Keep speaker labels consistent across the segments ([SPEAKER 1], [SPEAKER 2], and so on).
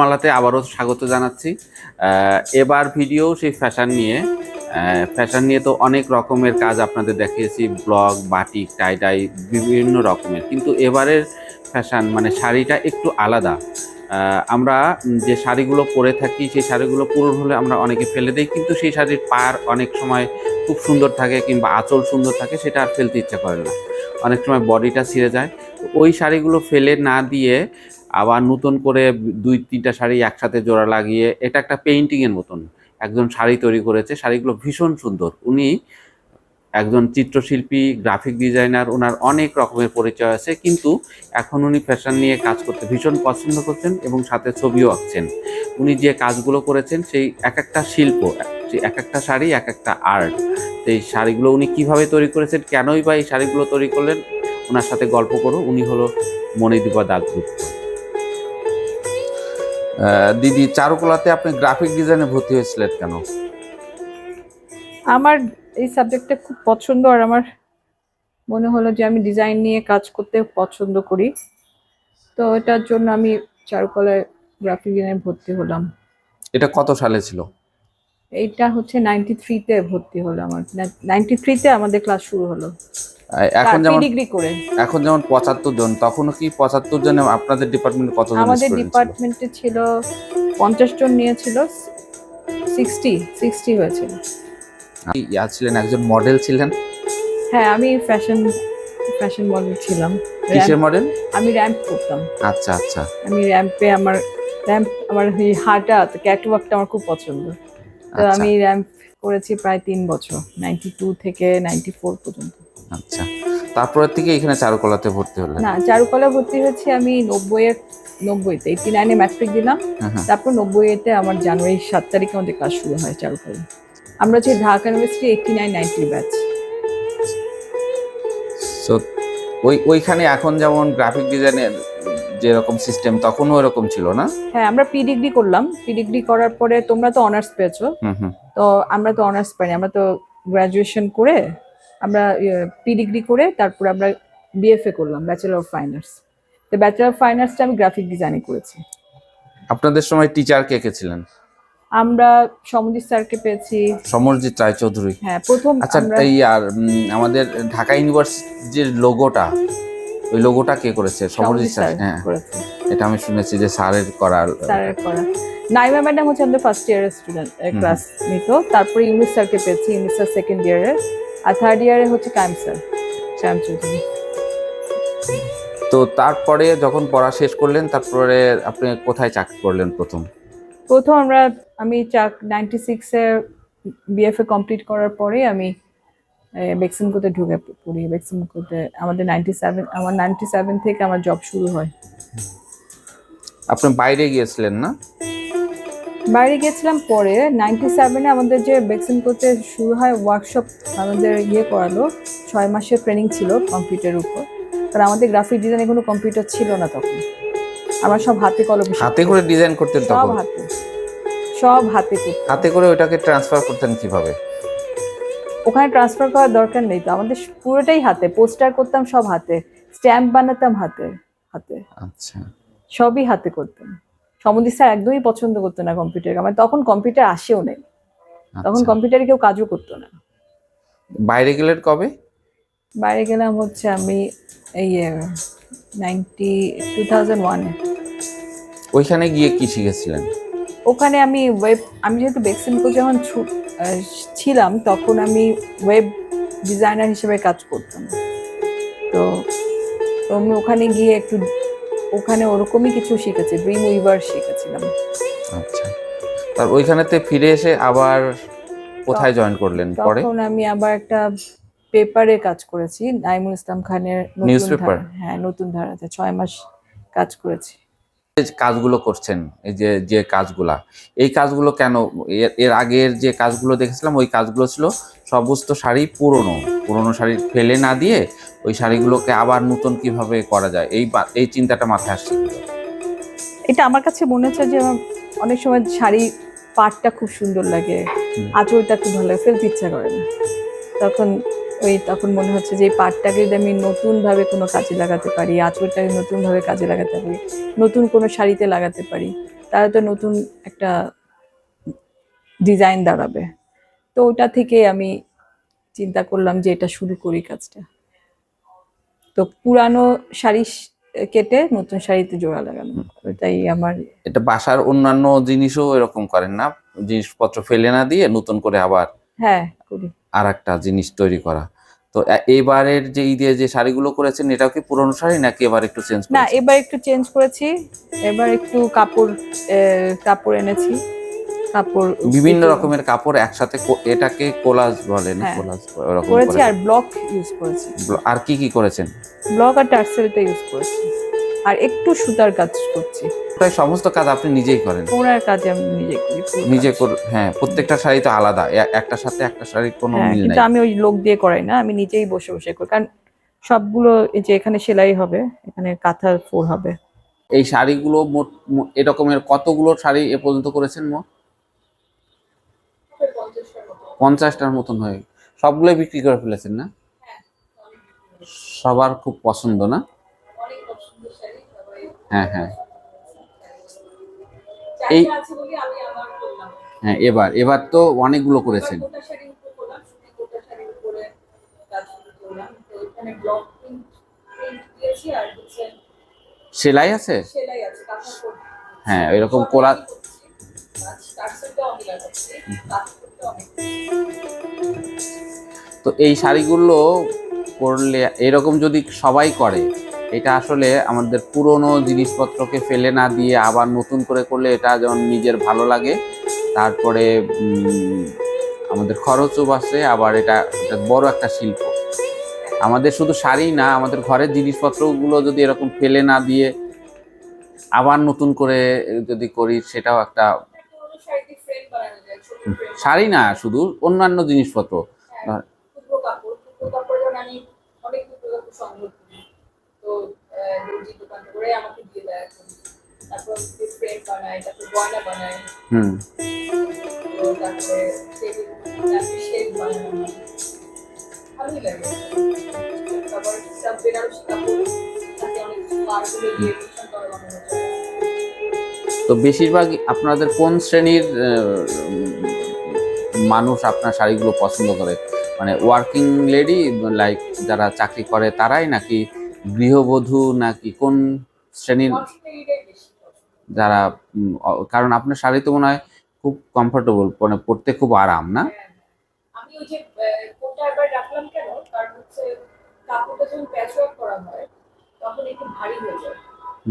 [SPEAKER 1] মালাতে আবারও স্বাগত জানাচ্ছি। এবার ভিডিও সেই ফ্যাশন নিয়ে। ফ্যাশন নিয়ে তো অনেক রকমের কাজ আপনাদের দেখিয়েছি, ব্লগ, বাটিক টাই বিভিন্ন রকমের। কিন্তু এবারের ফ্যাশন মানে শাড়িটা একটু আলাদা। আমরা যে শাড়িগুলো পরে থাকি, সেই শাড়িগুলো পুরনো হলে আমরা অনেকে ফেলে দিই, কিন্তু সেই শাড়ির পার অনেক সময় খুব সুন্দর থাকে কিংবা আঁচল সুন্দর থাকে, সেটা আর ফেলতে ইচ্ছা করে না। অনেক সময় বডিটা ছিঁড়ে যায়। ওই শাড়িগুলো ফেলে না দিয়ে আবার নতুন করে দুই, তিনটা শাড়ি একসাথে জোড়া লাগিয়ে, এটা একটা পেইন্টিংয়ের মতন। একজন শাড়ি তৈরি করেছে, শাড়িগুলো ভীষণ সুন্দর। উনি একজন চিত্রশিল্পী গ্রাফিক ডিজাইনার ওনার অনেক রকমের পরিচয় আছে, কিন্তু এখন উনি ফ্যাশন নিয়ে কাজ করতে ভীষণ পছন্দ করছেন এবং সাথে ছবিও আঁকছেন। উনি যে কাজগুলো করেছেন, সেই এক একটা শিল্প এক একটা শাড়ি, এক একটা আর্ট সেই শাড়িগুলো উনি কীভাবে তৈরি করেছেন, কেনই বা এই শাড়িগুলো তৈরি করলেন, ওনার সাথে গল্প করো। উনি হলো মণিদীপা দাসগুপ্ত দিদি চারুকলাতে আপনি গ্রাফিক ডিজাইনে ভর্তি হয়েছিলেন কেন?
[SPEAKER 2] আমার এই সাবজেক্টটা খুব পছন্দ আর আমার মনে হলো যে আমি ডিজাইন নিয়ে কাজ করতে পছন্দ করি। তো এটার জন্য আমি চারুকলায় গ্রাফিক ডিজাইনে ভর্তি হলাম।
[SPEAKER 1] এটা কত সালে ছিল?
[SPEAKER 2] এইটা হচ্ছে নাইনটি থ্রিতে ভর্তি হলো আমার। নাইনটি থ্রিতে আমাদের ক্লাস শুরু হলো।
[SPEAKER 1] এখন যেমন
[SPEAKER 2] ডিগ্রি করে।
[SPEAKER 1] এখন যেমন পঁচাত্তর জন তখনও কি পঁচাত্তর জন আপনাদের ডিপার্টমেন্টে কতজন
[SPEAKER 2] আমাদের ডিপার্টমেন্টে ছিল? পঞ্চাশ জন নিয়েছিল সিক্সটি সিক্সটি হয়েছিল।
[SPEAKER 1] ইয়া ছিলেন একজন মডেল ছিলেন?
[SPEAKER 2] হ্যাঁ আমি ফ্যাশন ফ্যাশন মডেল ছিলাম।
[SPEAKER 1] কিসের মডেল
[SPEAKER 2] আমি র্যাম্প করতাম।
[SPEAKER 1] আচ্ছা আচ্ছা।
[SPEAKER 2] আমি র্যাম্পে আমার র্যাম্প আমার হাঁটা ক্যাটওয়ার্কটা আমার খুব পছন্দ। তো
[SPEAKER 1] আচ্ছা।
[SPEAKER 2] আমি র্যাম্প করেছি প্রায় তিন বছর নাইনটি টু থেকে নাইনটি ফোর পর্যন্ত।
[SPEAKER 1] আচ্ছা। তারপরের থেকে এখানে চারুকলাতে ভর্তি হলেন?
[SPEAKER 2] না চারুকলা ভর্তি হয়েছি আমি নব্বইয়ের নব্বইতে এইটি নাইনে ম্যাট্রিক দিলাম
[SPEAKER 1] তারপর হ্যাঁ।
[SPEAKER 2] তারপর নব্বইতে আমার জানুয়ারি সাত তারিখে আমাদের ক্লাস শুরু হয় চারুকলা। আমরা হচ্ছে Dhaka university eighty nine ninety batch
[SPEAKER 1] So, ওই ওইখানে এখন যেমন গ্রাফিক ডিজাইনের যেরকম সিস্টেম তখনও এরকম ছিল না?
[SPEAKER 2] হ্যাঁ আমরা পি ডিগ্রি করলাম। পি ডিগ্রি করার পরে তোমরা তো অনার্স পেয়েছ। তো আমরা তো অনার্স পাইনি। আমরা তো গ্রাজুয়েশন করে আমরা পি ডিগ্রি করে তারপর আমরা বিএফএ করলাম ব্যাচেলর অফ ফাইন আর্টস তো ব্যাচেলর অফ ফাইন আর্টসটা আমি গ্রাফিক ডিজাইনে করেছি।
[SPEAKER 1] আপনাদের সময় টিচার কে কে ছিলেন?
[SPEAKER 2] আমরা সমজিৎ স্যারকে পেয়েছি।
[SPEAKER 1] সমরজিৎ রায়চৌধুরী।
[SPEAKER 2] হ্যাঁ প্রথম
[SPEAKER 1] আচ্ছা এই আর আমাদের ঢাকা ইউনিভার্সিটির লোগোটা ওই লোগোটা কে করেছে? সমরজিৎ স্যার হ্যাঁ। এটা আমি শুনেছি যে স্যারের করা
[SPEAKER 2] স্যারের করা। নাইমা ম্যাডাম হচ্ছে আমাদের ফার্স্ট ইয়ারের স্টুডেন্ট ক্লাস নিত। তারপরে ইউনিস স্যারকে পেয়েছি ইউনিস স্যার সেকেন্ড ইয়ারে আর থার্ড ইয়ারে হচ্ছে কায়েম স্যার শ্যাম চৌধুরী।
[SPEAKER 1] তো তারপরে যখন পড়া শেষ করলেন তারপরে আপনি কোথায় চাকরি করলেন প্রথম?
[SPEAKER 2] প্রথম আমরা আমি চাক নাইনটি সিক্সে বিএফএ কমপ্লিট করার পরে আমি বেক্সিমকোতে ঢুকে পড়ি বেক্সিমকোতে। আমাদের নাইনটি সেভেন আমার নাইনটি সেভেন থেকে আমার জব শুরু হয়।
[SPEAKER 1] আপনি বাইরে গিয়েছিলেন না?
[SPEAKER 2] বাইরে গেছিলাম পরে। নাইনটি সেভেনে আমাদের যে বেক্সিমকোতে শুরু হয় ওয়ার্কশপ আমাদের ইয়ে করালো। ছয় মাসের ট্রেনিং ছিল কম্পিউটারের উপর। কারণ আমাদের গ্রাফিক ডিজাইনে কোনো কম্পিউটার ছিল না তখন। আমার সব হাতে কলমে
[SPEAKER 1] হাতে করে ডিজাইন করতেন
[SPEAKER 2] সব হাতে। সব হাতে
[SPEAKER 1] হাতে করে ওটাকে ট্রান্সফার করতেন কীভাবে?
[SPEAKER 2] ওখানে ট্রান্সফার করার দরকার নেই তো। আমাদের পুরোটাই হাতে পোস্টার করতাম সব হাতে স্ট্যাম্প বানাতাম হাতে হাতে।
[SPEAKER 1] আচ্ছা।
[SPEAKER 2] সবই হাতে করতাম। সমুদ্র স্যার একদমই পছন্দ করতো না কম্পিউটার আমার তখন কম্পিউটার আসেও নেই। তখন
[SPEAKER 1] আচ্ছা।
[SPEAKER 2] কম্পিউটারে কেউ কাজও করতো না।
[SPEAKER 1] বাইরে গেলেন কবে?
[SPEAKER 2] বাইরে গেলাম হচ্ছে আমি এই নাইনটি টু থাউজেন্ড ওয়ানে
[SPEAKER 1] ওইখানে গিয়ে কি শিখেছিলেন?
[SPEAKER 2] ওখানে আমি ওয়েব আমি যেহেতু বেক্সিমকো যখন ছিলাম তখন আমি ওয়েব ডিজাইনার হিসেবে কাজ করতাম। তো আমি ওখানে গিয়ে একটু ওখানে ওরকমই কিছু শিখেছি ড্রিম উইভার শিখেছিলাম।
[SPEAKER 1] আচ্ছা। তার ওইখানেতে ফিরে এসে আবার কোথায় জয়েন করলেন পরে?
[SPEAKER 2] তখন আমি আবার একটা পেপারে কাজ করেছি নাইমুল ইসলাম খানের
[SPEAKER 1] Newspaper?
[SPEAKER 2] ধারা- হ্যাঁ নতুন ধারাতে ছয় মাস কাজ করেছি।
[SPEAKER 1] কাজগুলো করছেন এই যে যে কাজগুলা এই কাজগুলো কেন এর- আগের যে কাজগুলো দেখেছিলাম ওই কাজগুলো ছিল সমস্ত শাড়ি পুরনো পুরনো শাড়ি ফেলে না দিয়ে ওই শাড়িগুলোকে আবার নতুন কীভাবে করা যায় এই এই চিন্তাটা মাথায় আসছে
[SPEAKER 2] এটা আমার কাছে মনে হচ্ছে যে অনেক সময় শাড়ি পাটটা খুব সুন্দর লাগে। আঁচলটা খুব ভালো লাগে ফেলতে ইচ্ছা করে না তখন ওই তখন মনে হচ্ছে যে এই পাটটাকে যদি আমি নতুনভাবে কোনো কাজে লাগাতে পারি, আঁচলটাকে নতুনভাবে কাজে লাগাতে পারি, নতুন কোনো শাড়িতে লাগাতে পারি,
[SPEAKER 3] তাহলে তো নতুন একটা ডিজাইন দাঁড়াবে। তো ওটা থেকে আমি চিন্তা করলাম যে এটা শুরু করি কাজটা। তো পুরানো শাড়ি কেটে নতুন শাড়িতে জোড়া লাগানো ওটাই আমার
[SPEAKER 1] এটা বাসার অন্যান্য জিনিসও এরকম করেন না? জিনিসপত্র ফেলে না দিয়ে নতুন করে আবার
[SPEAKER 3] হ্যাঁ করি।
[SPEAKER 1] আর একটা জিনিস তৈরি করা। তো এবারের যে ঈদে যে শাড়িগুলো করেছেন এটাও কি পুরনো শাড়ি নাকি এবার একটু চেঞ্জ
[SPEAKER 3] না এবার একটু চেঞ্জ করেছি। এবার একটু কাপড় কাপড় এনেছি। কাপড়
[SPEAKER 1] বিভিন্ন রকমের কাপড় একসাথে এটাকে কোলাজ বলে না
[SPEAKER 3] হ্যাঁ।
[SPEAKER 1] কোলাজ
[SPEAKER 3] করেছি আর ব্লক ইউজ করেছি।
[SPEAKER 1] আর কি কি করেছেন?
[SPEAKER 3] ব্লক আর টার্সেলটা ইউজ করেছি। আর একটু সুতার কাজ করছি।
[SPEAKER 1] প্রায় সমস্ত কাজ আপনি নিজেই করেন?
[SPEAKER 3] ওনার কাজ আমি নিজে করি
[SPEAKER 1] নিজে হ্যাঁ প্রত্যেকটা শাড়ি তো আলাদা। একটা সাথে একটা শাড়ি কোনো
[SPEAKER 3] হ্যাঁ
[SPEAKER 1] মিল
[SPEAKER 3] কিন্তু
[SPEAKER 1] নাই।
[SPEAKER 3] আমি ওই লোক দিয়ে করাই না আমি নিজেই বসে বসে করি। কারণ সবগুলো এই যে এখানে সেলাই হবে এখানে কাঁথা ফোর হবে।
[SPEAKER 1] এই শাড়িগুলো মোট মোট এরকমের কতগুলো শাড়ি এ পর্যন্ত করেছেন মোট? পঞ্চাশটার মতন হয়ে সবগুলোই বিক্রি করে ফেলেছেন না? সবার খুব পছন্দ না? হ্যাঁ হ্যাঁ। এই হ্যাঁ এবার এবার তো অনেকগুলো করেছেন। সেলাই আছে? হ্যাঁ এরকম কোলা তো এই শাড়িগুলো করলে এরকম যদি সবাই করে এটা আসলে আমাদের পুরনো জিনিসপত্রকে ফেলে না দিয়ে আবার নতুন করে করলে এটা যেমন নিজের ভালো লাগে, তারপরে আমাদের খরচও বাঁচে, আবার এটা বড় একটা শিল্প। আমাদের শুধু শাড়ি না, আমাদের ঘরের জিনিসপত্রগুলো যদি এরকম ফেলে না দিয়ে আবার নতুন করে যদি করি, সেটাও একটা শাড়ি না, শুধু অন্যান্য জিনিসপত্র।
[SPEAKER 2] তো আহ, দর্জির দোকান করে আমাকে দিয়ে দেয় এখন। তারপর ফ্রেম বানাই তারপর গয়না বানাই
[SPEAKER 1] হুম।
[SPEAKER 2] তো তারপরে টেবিল তারপরে ভালোই লাগে। তারপর সব বেনারসি কাপড় তাতে অনেক মার্গুলো দিয়ে ভীষণ করে বানানো
[SPEAKER 1] তো বেশিরভাগ আপনাদের কোন শ্রেণির মানুষ আপনার শাড়িগুলো পছন্দ করে? মানে ওয়ার্কিং লেডি লাইক যারা চাকরি করে তারাই নাকি গৃহবধূ নাকি কোন শ্রেণির যারা কারণ আপনার শাড়ি তো মনে হয় খুব কমফোর্টেবল মানে পড়তে খুব আরাম না
[SPEAKER 2] হ্যাঁ। আমি ওই যে রাখলাম কেন কারণ হচ্ছে কাপড়টা যখন প্যাচ ওয়ার্ক করা হয় তখন একটু ভারী হয়ে যায়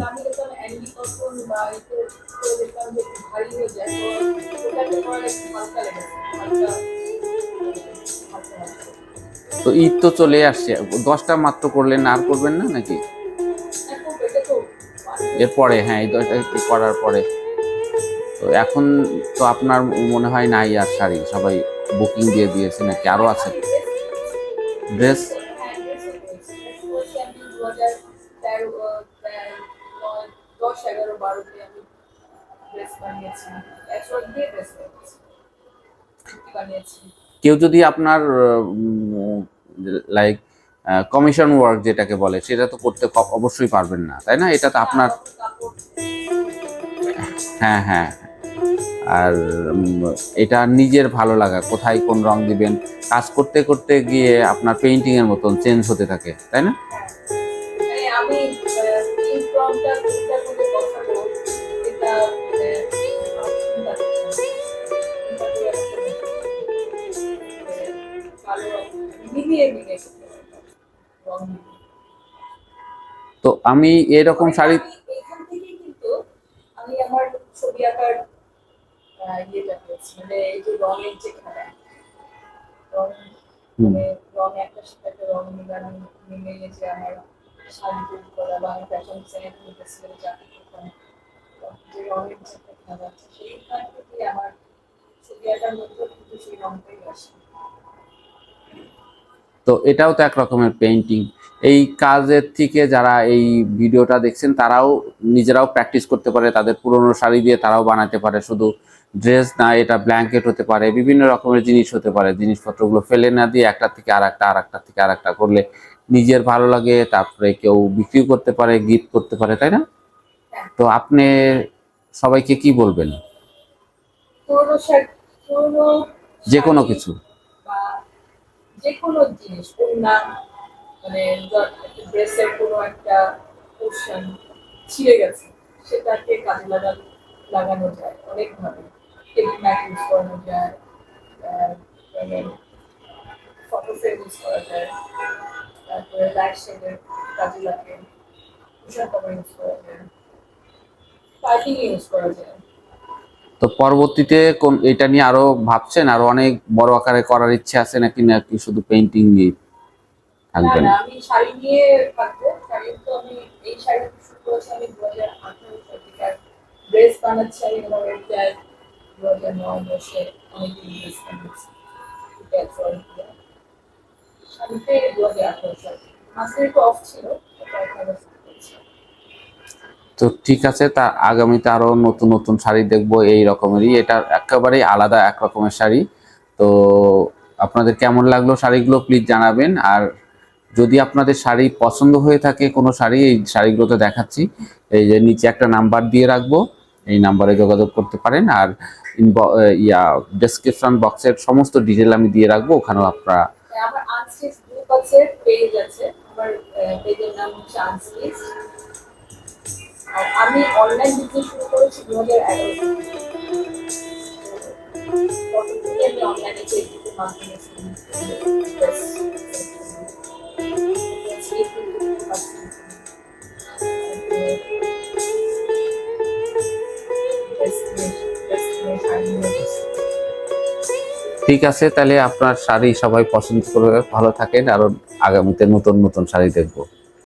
[SPEAKER 2] আমি যখন অ্যান্ডি কটন বা একটু করে দেখলাম যে একটু ভারী হয়ে যায় তো ওটাকে করার একটু হালকা লেগেছে হালকা হালকা হালকা।
[SPEAKER 1] তো ঈদ তো চলে আসছে। দশটা মাত্র করলেন আর করবেন না নাকি? এরপরে হ্যাঁ এই দশটা করার পরে। তো এখন তো আপনার মনে হয় নাই আর শাড়ি সবাই বুকিং দিয়ে দিয়েছে নাকি? আরও আছে।
[SPEAKER 2] আমি
[SPEAKER 1] ড্রেস
[SPEAKER 2] dress? ও করেছি। dress করেছি আমি 2013, আহ, নয়, দশ এগারো বারোতে আমি ড্রেস বানিয়েছি।
[SPEAKER 1] কেউ যদি আপনার লাইক কমিশন ওয়ার্ক যেটাকে বলে, সেটা তো করতে অবশ্যই পারবেন না, তাই না? এটা তো আপনার হ্যাঁ হ্যাঁ। আর এটা নিজের ভালো লাগা, কোথায় কোন রং দিবেন, কাজ করতে করতে গিয়ে আপনার পেইন্টিং এর মতন চেঞ্জ হতে থাকে, তাই না?
[SPEAKER 2] আমি
[SPEAKER 1] তো আমি এরকম শাড়ি
[SPEAKER 2] এখান থেকেই কিন্তু আমি আমার ছবি আঁকার আহ, ইয়েটা পেয়েছি। মানে এই যে রঙের যে খেলা রং মানে রং একটা সাথে একটা রং মিলানো মিলিয়ে যে আমার শাড়ি তৈরি করা বা আমি ফ্যাশন ডিজাইনের ইন্ডাস্ট্রিয়াল চাকরি করতাম যে রঙের যে একটা খেলা আছে সেইখান থেকে আমার ছবি আঁকার মধ্যে কিন্তু সেই রংটাই আসে।
[SPEAKER 1] তো এটাও তো এক রকমের পেইন্টিং এই কাজের থেকে যারা এই ভিডিওটা দেখছেন তারাও নিজেরাও প্র্যাকটিস করতে পারে তাদের পুরনো শাড়ি দিয়ে তারাও বানাতে পারে। শুধু ড্রেস না এটা ব্ল্যাঙ্কেট হতে পারে বিভিন্ন রকমের জিনিস হতে পারে। জিনিসপত্রগুলো ফেলে না দিয়ে একটা থেকে আর একটা আর একটা থেকে আর একটা করলে নিজের ভালো লাগে তারপরে কেউ বিক্রি করতে পারে গিফট করতে পারে তাই না? তো আপনি সবাইকে কি বলবেন? যে কোনো কিছু।
[SPEAKER 2] যে কোনো জিনিস, ওড়না মানে ড্রেসের কোনো একটা পোর্শন ছিঁড়ে গেছে, সেটাকে কাজে লাগানো লাগানো যায় অনেকভাবে। টেবিল ম্যাট ইউজ করানো যায় ফটো ফ্রেম ইউজ করা যায়, তারপরে লাইট শেডের কাজে লাগে কুশন কভার ইউজ করা যায় পাইপিং ইউজ করা যায়।
[SPEAKER 1] তো পরবর্তীতে কোন এটা নিয়ে আরও ভাবছেন? আরও অনেক বড় আকারে করার ইচ্ছে আছে নাকি নাকি শুধু পেন্টিং নিয়ে থাকবেন?
[SPEAKER 2] না আমি শাড়ি নিয়ে থাকব। শাড়ি তো আমি, এই শাড়ি শুরু করেছি আমি দু হাজার আঠারো সাল থেকে। ড্রেস বানাচ্ছি আমি আমার দু হাজার নয় দশে ড্রেস বানাচ্ছি এটা drawing শাড়িতে দু হাজার আঠারো সাল মাসে একটু অফ ছিল এটা।
[SPEAKER 1] তো ঠিক আছে তা আগামীতে আরও নতুন নতুন শাড়ি দেখব এই রকমেরই। এটা একেবারেই আলাদা এক রকমের শাড়ি। তো আপনাদের কেমন লাগল শাড়িগুলো প্লিজ জানাবেন। আর যদি আপনাদের শাড়ি পছন্দ হয়ে থাকে কোনো শাড়ি এই শাড়িগুলোতে দেখাচ্ছি। এই যে নিচে একটা নাম্বার দিয়ে রাখব এই নাম্বারে যোগাযোগ করতে পারেন। আর ইয়া ডেসক্রিপশন বক্সের সমস্ত ডিটেল আমি দিয়ে রাখব ওখানেও আপনারা
[SPEAKER 2] হ্যাঁ, আমার আছে পেজ আমার পেজের নাম হচ্ছে আমি অনলাইন বিজনেস শুরু করেছি দু হাজার
[SPEAKER 1] ঠিক আছে, তাহলে আপনার শাড়ি সবাই পছন্দ করে ভালো থাকেন, আর আগামীতে নতুন নতুন শাড়ি দেখব।